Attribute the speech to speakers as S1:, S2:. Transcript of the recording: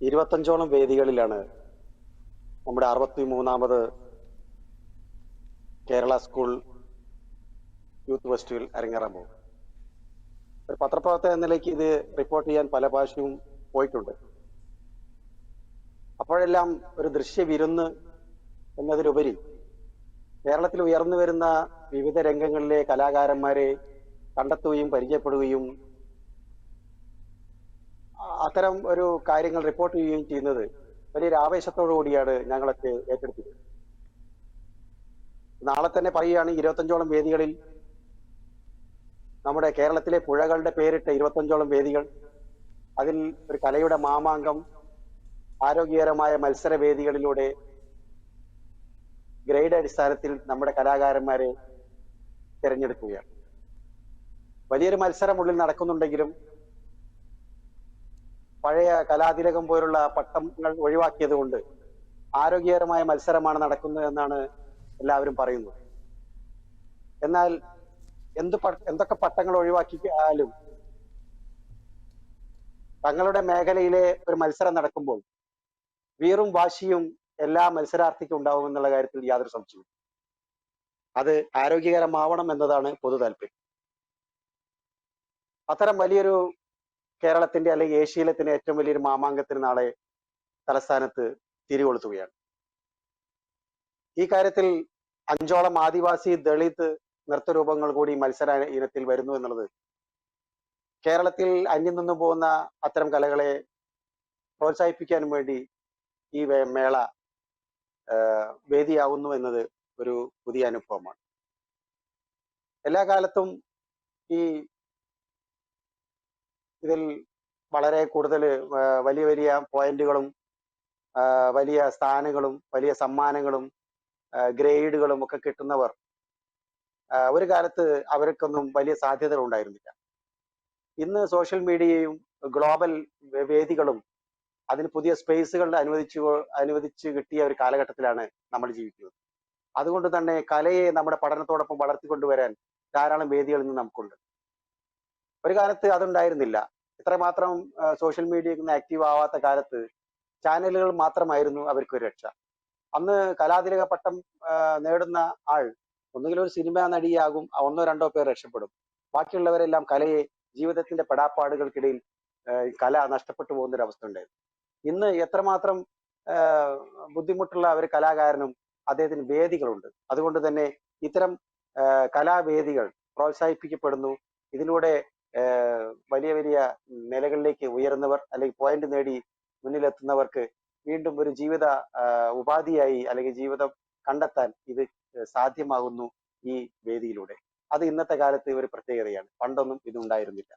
S1: ഇരുപത്തഞ്ചോളം വേദികളിലാണ് നമ്മുടെ അറുപത്തി മൂന്നാമത് കേരള സ്കൂൾ യൂത്ത് ഫെസ്റ്റിവൽ അരങ്ങേറാൻ പോകും ഒരു പത്രപ്രവർത്തക എന്ന നിലയ്ക്ക് ഇത് റിപ്പോർട്ട് ചെയ്യാൻ പല പ്രാവശ്യവും പോയിട്ടുണ്ട്. അപ്പോഴെല്ലാം ഒരു ദൃശ്യ വിരുന്ന് എന്നതിലുപരി കേരളത്തിൽ ഉയർന്നു വരുന്ന വിവിധ രംഗങ്ങളിലെ കലാകാരന്മാരെ കണ്ടെത്തുകയും പരിചയപ്പെടുകയും അത്തരം ഒരു കാര്യങ്ങൾ റിപ്പോർട്ട് ചെയ്യുകയും ചെയ്യുന്നത് വലിയൊരു ആവേശത്തോടു കൂടിയാണ് ഞങ്ങളൊക്കെ ഏറ്റെടുത്തത്. നാളെ തന്നെ പറയുകയാണെങ്കിൽ ഇരുപത്തഞ്ചോളം വേദികളിൽ നമ്മുടെ കേരളത്തിലെ പുഴകളുടെ പേരിട്ട ഇരുപത്തഞ്ചോളം വേദികൾ അതിൽ ഒരു കലയുടെ മാമാങ്കം ആരോഗ്യകരമായ മത്സര വേദികളിലൂടെ ഗ്രേഡ് അടിസ്ഥാനത്തിൽ നമ്മുടെ കലാകാരന്മാരെ തിരഞ്ഞെടുക്കുകയാണ്. വലിയൊരു മത്സരം ഉള്ളിൽ നടക്കുന്നുണ്ടെങ്കിലും പഴയ കലാതിലകം പോലുള്ള പട്ടങ്ങൾ ഒഴിവാക്കിയത് കൊണ്ട് ആരോഗ്യകരമായ മത്സരമാണ് നടക്കുന്നത് എന്നാണ് എല്ലാവരും പറയുന്നത്. എന്നാൽ എന്ത് എന്തൊക്കെ പട്ടങ്ങൾ ഒഴിവാക്കിയാലും തങ്ങളുടെ മേഖലയിലെ ഒരു മത്സരം നടക്കുമ്പോൾ വീറും വാശിയും എല്ലാ മത്സരാർത്ഥിക്കും ഉണ്ടാവും എന്നുള്ള കാര്യത്തിൽ യാതൊരു സംശയവും അത് ആരോഗ്യകരമാവണം എന്നതാണ് പൊതു താല്പര്യം. അത്തരം വലിയൊരു കേരളത്തിന്റെ അല്ലെങ്കിൽ ഏഷ്യയിലെ തന്നെ ഏറ്റവും വലിയൊരു മാമാങ്കത്തിന് നാളെ തലസ്ഥാനത്ത് തിരികൊളുത്തുകയാണ്. ഈ കാര്യത്തിൽ അഞ്ചോളം ആദിവാസി ദളിത് നൃത്തരൂപങ്ങൾ കൂടി മത്സര ഇനത്തിൽ വരുന്നു എന്നുള്ളത് കേരളത്തിൽ അന്യം നിന്നു പോകുന്ന അത്തരം കലകളെ പ്രോത്സാഹിപ്പിക്കാൻ വേണ്ടി ഈ മേള വേദിയാവുന്നു എന്നത് ഒരു പുതിയ അനുഭവമാണ്. എല്ലാ കാലത്തും ഈ ഇതിൽ വളരെ കൂടുതൽ വലിയ വലിയ പോയിന്റുകളും വലിയ സ്ഥാനങ്ങളും വലിയ സമ്മാനങ്ങളും ഗ്രേഡുകളും ഒക്കെ കിട്ടുന്നവർ ഒരു കാലത്ത് അവർക്കൊന്നും വലിയ സാധ്യതകൾ ഉണ്ടായിരുന്നില്ല. ഇന്ന് സോഷ്യൽ മീഡിയയും ഗ്ലോബൽ വേദികളും അതിന് പുതിയ സ്പേസുകൾ അനുവദിച്ചു അനുവദിച്ച് കിട്ടിയ ഒരു കാലഘട്ടത്തിലാണ് നമ്മൾ ജീവിക്കുന്നത്. അതുകൊണ്ട് തന്നെ കലയെ നമ്മുടെ പഠനത്തോടൊപ്പം വളർത്തിക്കൊണ്ടുവരാൻ ധാരാളം വേദികൾ ഇന്ന് നമുക്കുണ്ട്. ഒരു കാലത്ത് അതുണ്ടായിരുന്നില്ല. ഇത്രമാത്രം സോഷ്യൽ നിന്ന് ആക്റ്റീവ് ആവാത്ത കാലത്ത് ചാനലുകൾ മാത്രമായിരുന്നു അവർക്ക് ഒരു രക്ഷ. അന്ന് കലാതിലക പട്ടം നേടുന്ന ആൾ ഒന്നുകിൽ ഒരു സിനിമാ നടിയാകും ഒന്നോ രണ്ടോ പേർ രക്ഷപ്പെടും. ബാക്കിയുള്ളവരെല്ലാം കലയെ ജീവിതത്തിന്റെ പെടാപ്പാടുകൾക്കിടയിൽ കല നഷ്ടപ്പെട്ടു പോകുന്ന ഒരു അവസ്ഥ ഉണ്ടായിരുന്നു. ഇന്ന് എത്രമാത്രം ബുദ്ധിമുട്ടുള്ള ഒരു കലാകാരനും അദ്ദേഹത്തിന് വേദികളുണ്ട്. അതുകൊണ്ട് തന്നെ ഇത്തരം കലാവേദികൾ പ്രോത്സാഹിപ്പിക്കപ്പെടുന്നു. ഇതിലൂടെ വലിയ വലിയ നിലകളിലേക്ക് ഉയർന്നവർ അല്ലെങ്കിൽ പോയിന്റ് നേടി മുന്നിലെത്തുന്നവർക്ക് വീണ്ടും ഒരു ജീവിത ഉപാധിയായി അല്ലെങ്കിൽ ജീവിതം കണ്ടെത്താൻ ഇത് സാധ്യമാകുന്നു ഈ വേദിയിലൂടെ. അത് ഇന്നത്തെ കാലത്ത് ഒരു പ്രത്യേകതയാണ്. പണ്ടൊന്നും ഇത് ഉണ്ടായിരുന്നില്ല